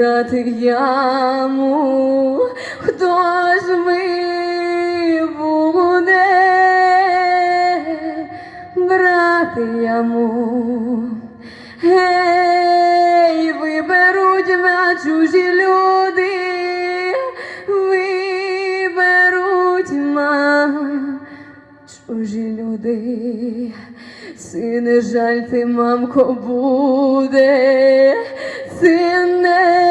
Брати яму? Хто ж ми буде брати яму? Гей, виберуть мене чужі люди, виберуть ма чужі люди. Сине жаль ти, мамко, буде, сине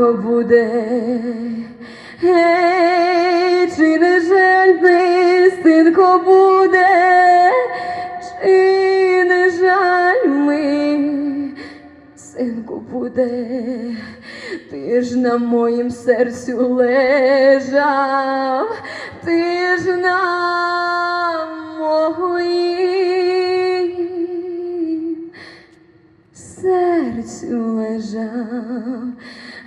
мамко буде. Гей, чи не жаль синко буде, чи не жаль ми, синку буде, ти ж на моїм серцю лежав, ти ж на моїм серцю лежав,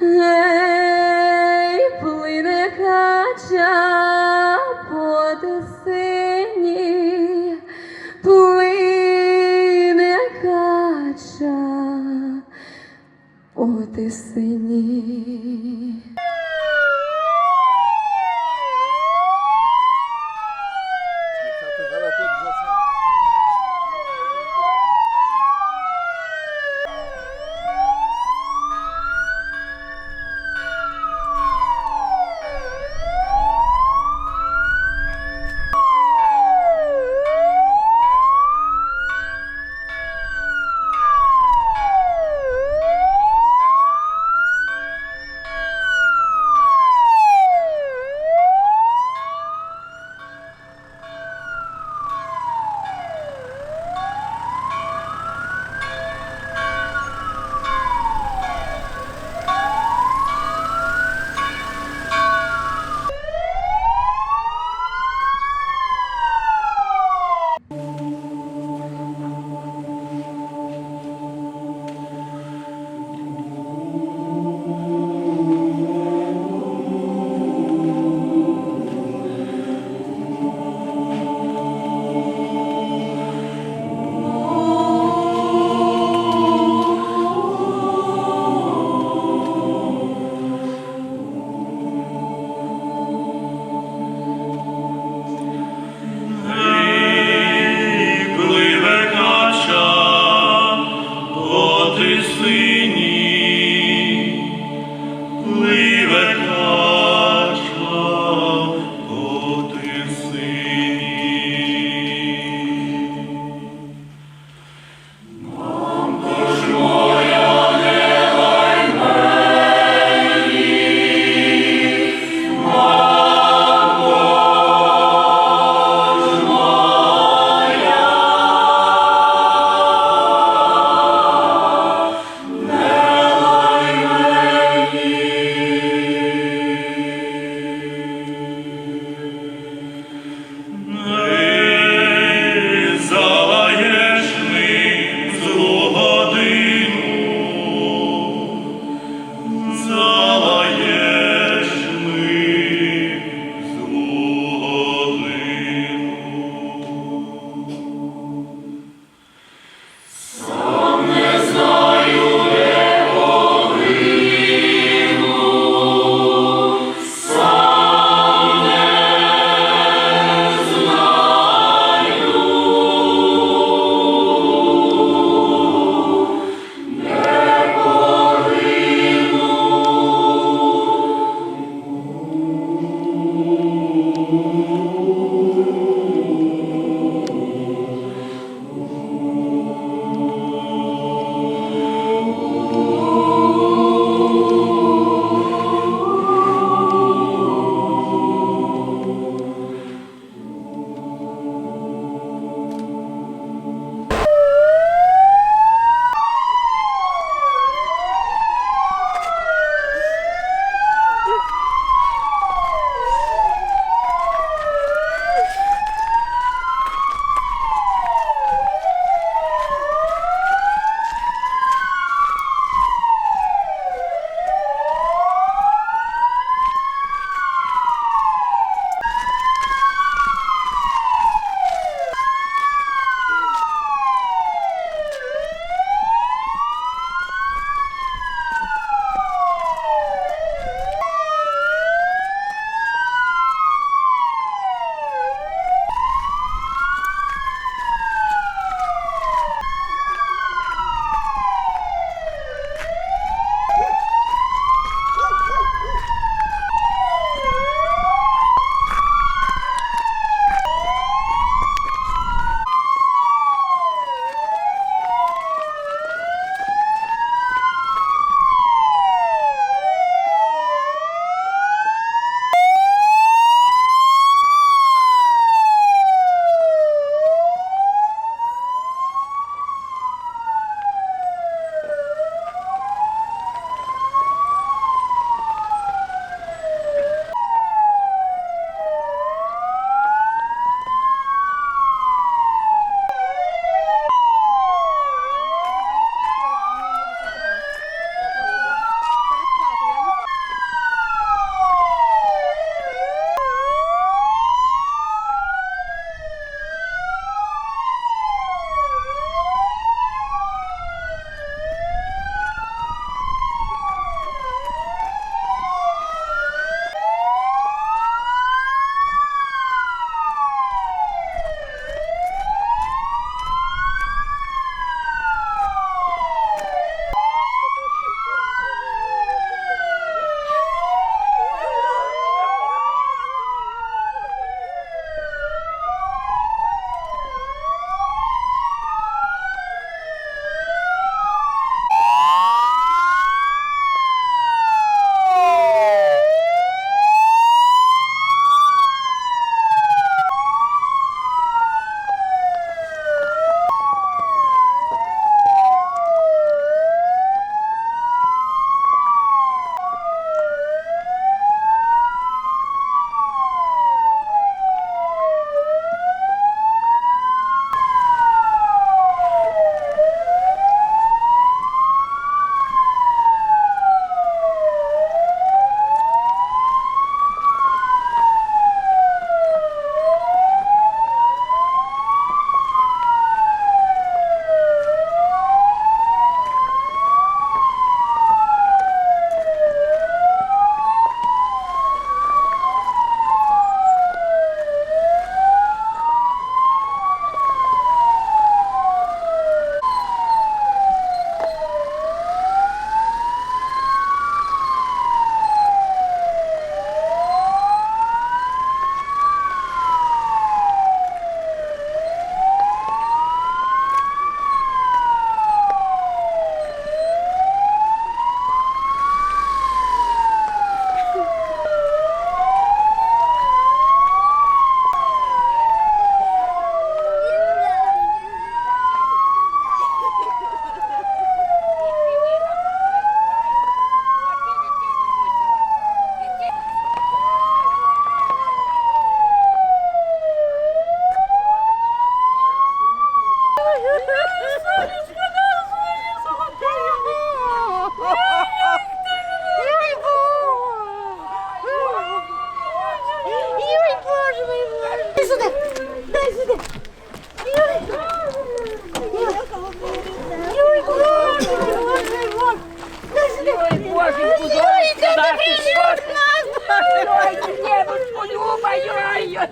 Ей, плине кача по тисині, плине кача по тисині.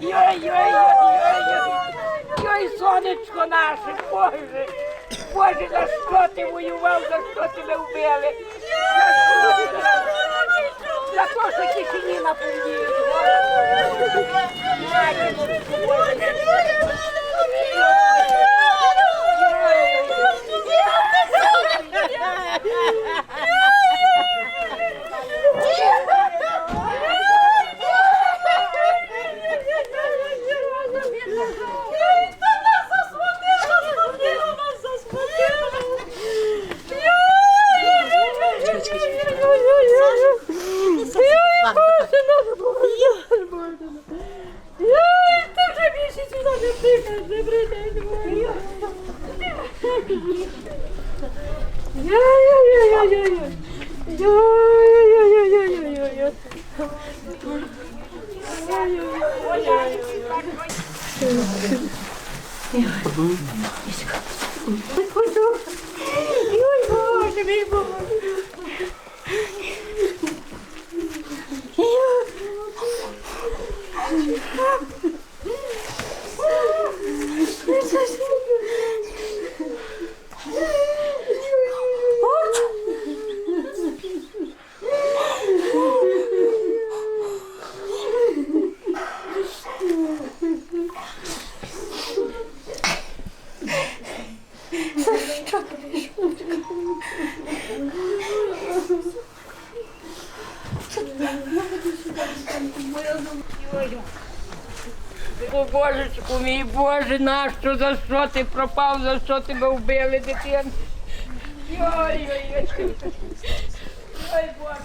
Йой, сонечко наше, Боже. Боже, за що ти воював, за що тебе вбили? За те, що тишині. Боже. Ah! Божечку мій, Боже, нащо, за що ти пропав, за що тебе вбили, дитин? Йой-йой-йой. Ой, Боже.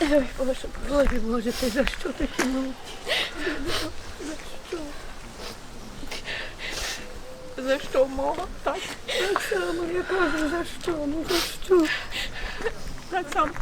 Ой, Боже, Боже, Боже, ти за що такі милі? За що? За що мова? Так, так само, я кажу, за що, ну за що? Так само.